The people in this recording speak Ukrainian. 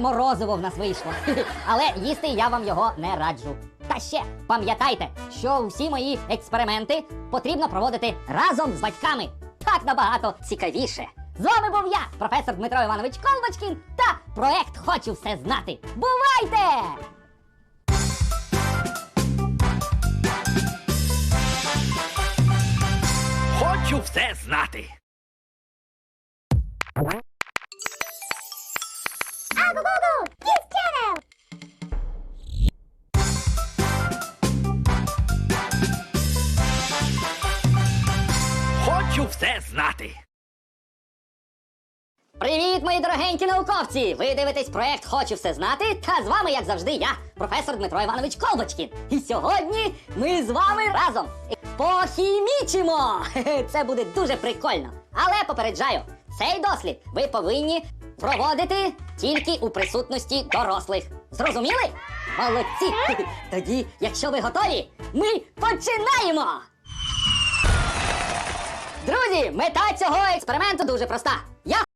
Морозиво в нас вийшло. Але їсти я вам його не раджу. Та ще пам'ятайте, що всі мої експерименти потрібно проводити разом з батьками. Так набагато цікавіше. З вами був я, професор Дмитро Іванович Колбочкін та проект Хочу все знати. Бувайте! Хочу все знати. Хочу все знати. Привіт, мої дорогенькі науковці! Ви дивитесь проект Хочу все знати. Та з вами, як завжди, я, професор Дмитро Іванович Колбочкін. І сьогодні ми з вами разом похімічимо! Це буде дуже прикольно. Але попереджаю, цей дослід ви повинні проводити тільки у присутності дорослих. Зрозуміли? Молодці! Тоді, якщо ви готові, ми починаємо! Друзі, мета цього експерименту дуже проста. Я